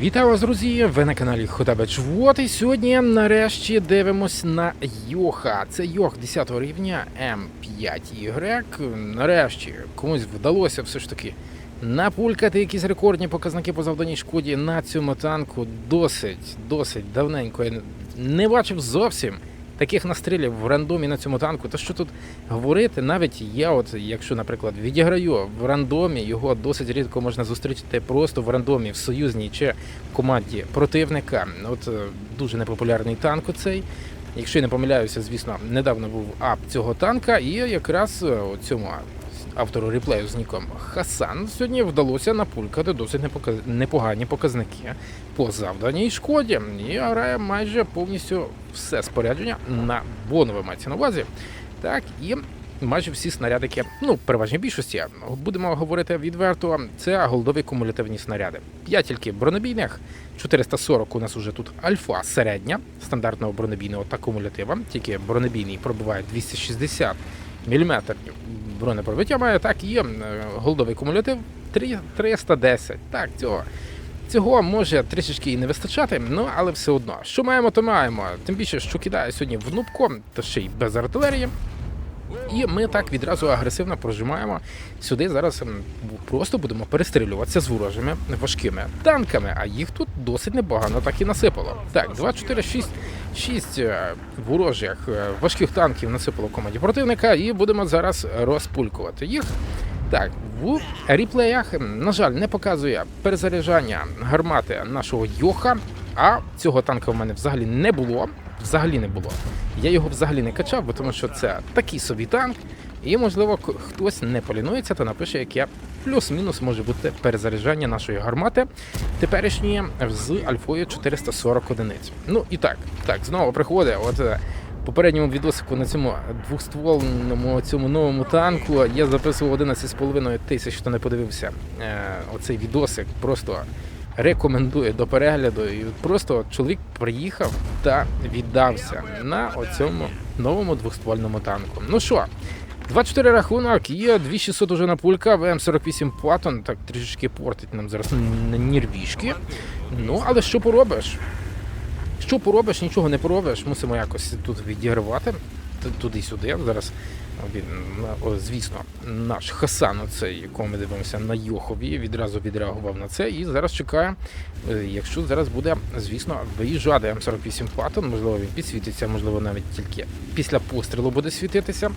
Вітаю вас, друзі! Ви на каналі Хотабеч Вот. І сьогодні нарешті дивимось на Йоха. Це Йох 10 рівня М5Y. Нарешті комусь вдалося все ж таки напулькати якісь рекордні показники по завданій шкоді на цьому танку. Досить, досить давненько. Я не бачив зовсім таких настрілів в рандомі на цьому танку. Та що тут говорити, навіть я, от якщо, наприклад, відіграю в рандомі, його досить рідко можна зустрічати просто в рандомі в союзній чи команді противника. От е, дуже непопулярний танк оцей. Якщо я не помиляюся, звісно, недавно був ап цього танка, і якраз у цьому автору реплею з ніком Хасан сьогодні вдалося напулькати досить непогані показники по завданій шкоді. І грає майже повністю все спорядження на бонове мається на увазі. Так, і майже всі снарядики, ну, переважній більшості, будемо говорити відверто, це голдові кумулятивні снаряди. П'ять тільки бронебійних, 440 у нас уже тут альфа середня стандартного бронебійного та кумулятива. Тільки бронебійний пробиває 260 мм бронепробиття має, так і е, голдовий кумулятив 3 310. Так, цього. Цього може трішечки і не вистачати, ну але все одно. Що маємо, то маємо. Тим більше, що кидає сьогодні в нубку, та ще й без артилерії. І ми так відразу агресивно прожимаємо сюди. Зараз просто будемо перестрілюватися з ворожими важкими танками, а їх тут досить непогано так і насипало. Так, 2, 4, 6, 6 е, ворожих е, важких танків насипало команді противника, і будемо зараз розпулькувати їх. Так, в ріплеях, на жаль, не показує перезаряджання гармати нашого Йоха, а цього танка в мене взагалі не було. Взагалі не було. Я його взагалі не качав, бо тому що це такий собі танк. І, можливо, хтось не полінується, то напише, яке плюс-мінус може бути перезаряджання нашої гармати теперішньої з альфою 440 одиниць. Ну і так, так, знову приходить. От е, попередньому відосику на цьому двохствольному цьому новому танку я записував 11,5 тисяч, хто не подивився е, оцей відосик. Просто рекомендую до перегляду. І просто чоловік приїхав та віддався на оцьому новому двохствольному танку. Ну що, 24 рахунок, є 2600 уже на пулька, ВМ48 Платон, так трішечки портить нам зараз на нервішки. Ну, але що поробиш? Що поробиш, нічого не поробиш, мусимо якось тут відігравати туди-сюди. Зараз звісно, наш Хасан, оцей, якого ми дивимося на Йохові, відразу відреагував на це і зараз чекає, е, якщо зараз буде, звісно, виїжджати М48 Платон, можливо, він підсвітиться, можливо, навіть тільки після пострілу буде світитися.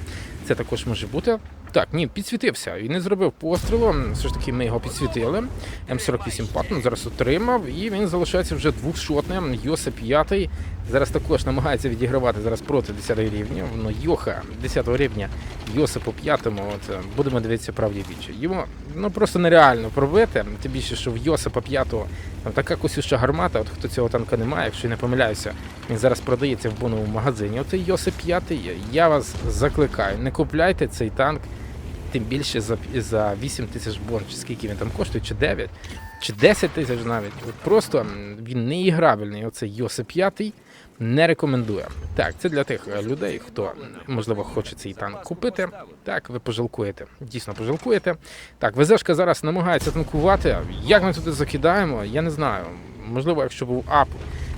Це також може бути. Так, ні, підсвітився. Він не зробив пострілу. Все ж таки, ми його підсвітили. М48 Паттон зараз отримав, і він залишається вже двохшотним. Йоса 5 зараз також намагається відігравати зараз проти 10 рівня. Ну, Йоха 10 рівня, Йоса по 5 От е, будемо дивитися правді вічі. Йому ну просто нереально пробити. Тим більше, що в Йоса по 5 там така косюща гармата. От хто цього танка не має, якщо я не помиляюся, він зараз продається в боновому магазині. Оцей Йоса 5 Я вас закликаю, не купляйте цей танк. Тим більше за, за 8 тисяч бон, чи скільки він там коштує, чи 9, чи 10 тисяч навіть. От просто він не іграбельний. Оцей Йоси 5 не рекомендує. Так, це для тих е, людей, хто можливо хоче цей танк купити. Так, ви пожалкуєте. Дійсно пожалкуєте. Так, ВЗшка зараз намагається танкувати. Як ми туди закидаємо, я не знаю. Можливо, якщо був ап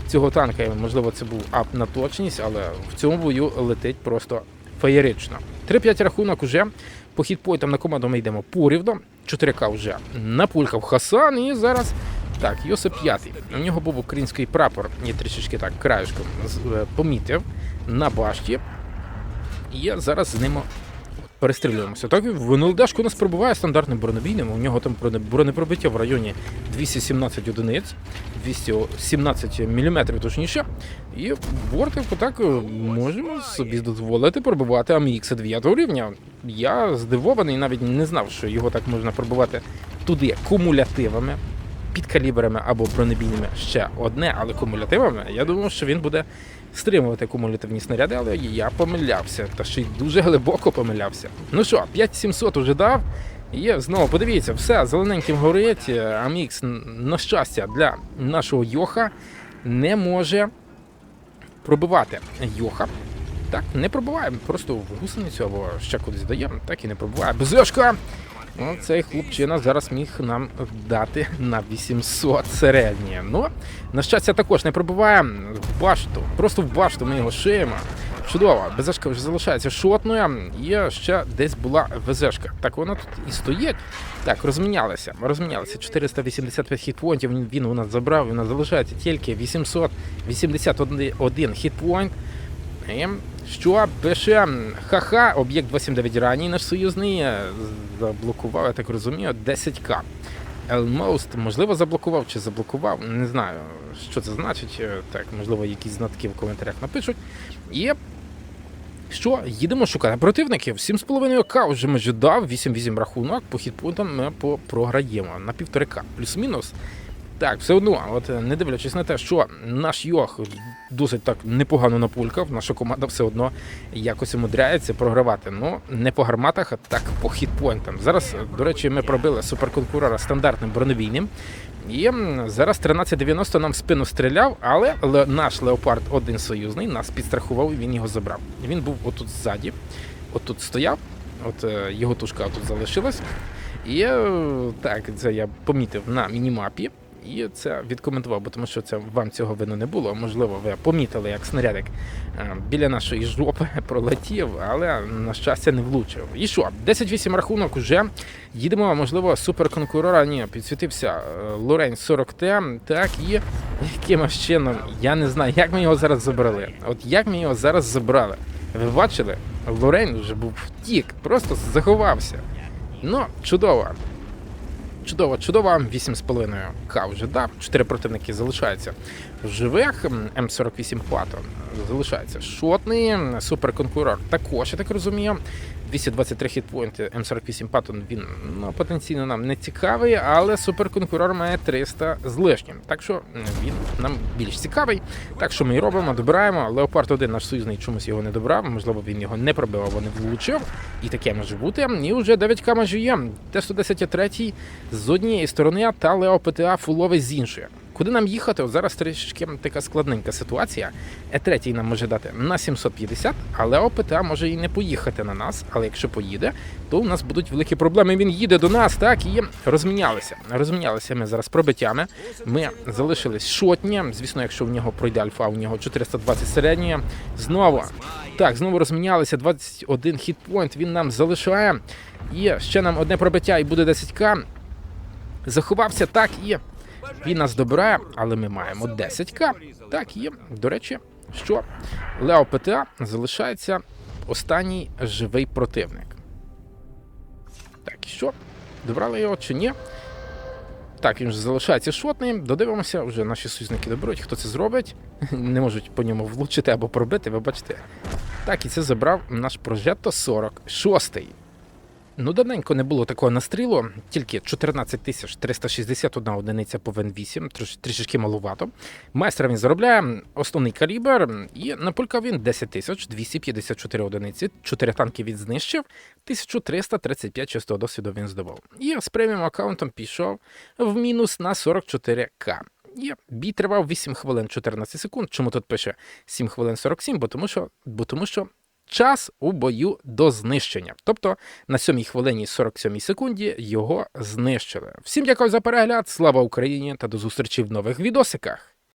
цього танка, можливо, це був ап на точність, але в цьому бою летить просто феєрично. 3-5 рахунок уже. По хітпойтам на команду ми йдемо порівно. 4К вже напулькав Хасан і зараз. Так, Йосип п'ятий. У нього був український прапор, я трішечки так краєшком е, помітив на башті. І я зараз з ним перестрілюємося. Так, в НЛДшку у нас пробуває стандартним бронебійним. У нього там бронепробиття в районі 217 одиниць, 217 мм точніше. І в бортику так е, можемо собі дозволити пробивати AMX 9 рівня. Я здивований, навіть не знав, що його так можна пробивати туди кумулятивами. Підкалібрами або бронебійними ще одне, але кумулятивами. Я думав, що він буде стримувати кумулятивні снаряди, але я помилявся, та ще й дуже глибоко помилявся. Ну що, 5700 уже дав. І знову подивіться, все зелененьким горить. Амікс, на щастя, для нашого Йоха не може пробивати Йоха. Так, не пробиває, просто в гусеницю або ще кудись дає, так і не пробиває. Безешка! Ну, цей хлопчина зараз міг нам дати на 800 середнє. Ну, на щастя, також не пробиває в башту. Просто в башту ми його шиємо. Чудово, БЗшка вже залишається шотною, і ще десь була ВЗшка. Так вона тут і стоїть. Так, розмінялися. Розмінялися. 485 хітпоінтів він, у нас забрав. У нас залишається тільки 881 хітпоінт. Що пише ха-ха, об'єкт 279 ранній наш союзний е, заблокував, я так розумію, 10к. Elmost, можливо, заблокував чи заблокував, не знаю, що це значить. Е, Так, можливо, якісь знатки в коментарях напишуть. І що, їдемо шукати противників. 7,5к вже майже дав, 8-8 рахунок, по хітпунктам ми програємо на 1,5к. Плюс-мінус. Так, все одно, от е, не дивлячись на те, що наш Йох досить так непогано напулькав, наша команда все одно якось умудряється програвати. Ну, не по гарматах, а так по хітпоінтам. Зараз, е, до речі, ми пробили суперконкурора стандартним бронебійним. І зараз 1390 нам в спину стріляв, але наш Леопард один союзний нас підстрахував і він його забрав. Він був отут ззаді, отут стояв, от е, його тушка тут залишилась. І так, це я помітив на мінімапі. І це відкоментував, бо тому що це вам цього видно не було. Можливо, ви помітили, як снарядик е, біля нашої жопи пролетів, але на щастя не влучив. І що? 10-8 рахунок уже. Їдемо, можливо, суперконкурора. Ні, підсвітився е, Лорень 40Т. Так, і якимось чином, я не знаю, як ми його зараз забрали. От як ми його зараз забрали. Ви бачили? Лорень вже був втік, просто заховався. Ну, чудово. Чудово, чудово. 8,5 К вже дав. Чотири противники залишаються в живих. М48 Патон залишається шотний. Суперконкурор також, я так розумію. 223 хітпоінти М48 Патон він ну, потенційно нам не цікавий, але суперконкурор має 300 з лишнім. Так що він нам більш цікавий. Так що ми і робимо, добираємо. Леопард 1 наш союзний чомусь його не добрав. Можливо, він його не пробив або не влучив. І таке може бути. І вже 9К майже є. Т-110 третій з однієї сторони та Лео ПТА фуловий з іншої. Куди нам їхати? От зараз трішки така складненька ситуація. Е3 нам може дати на 750, але ОПТА може і не поїхати на нас. Але якщо поїде, то у нас будуть великі проблеми. Він їде до нас, так і розмінялися. Розмінялися ми зараз пробиттями. Ми залишились шотні. Звісно, якщо в нього пройде альфа, у нього 420 середньої. Знову так, знову розмінялися. 21 хітпоінт. Він нам залишає. І ще нам одне пробиття, і буде 10к. Заховався так і він нас добирає, але ми маємо 10к. Так і, до речі, що Лео ПТА залишається останній живий противник. Так, і що? Добрали його чи ні? Так, він вже залишається шотним. Додивимося, вже наші союзники доберуть. Хто це зробить? Не можуть по ньому влучити або пробити, ви бачите. Так, і це забрав наш Прожетто 46. Ну, давненько не було такого настрілу, тільки 14 тисяч 361 одиниця по ВН8, трош, трішечки малувато. Майстра він заробляє основний калібр, і напулькав він 10 тисяч 254 одиниці, 4 танки він знищив, 1335 чистого досвіду він здобув. І з преміум аккаунтом пішов в мінус на 44к. І бій тривав 8 хвилин 14 секунд. Чому тут пише 7 хвилин 47? Бо тому що, бо тому що час у бою до знищення. Тобто на 7 хвилині 47 секунді його знищили. Всім дякую за перегляд. Слава Україні та до зустрічі в нових відосиках.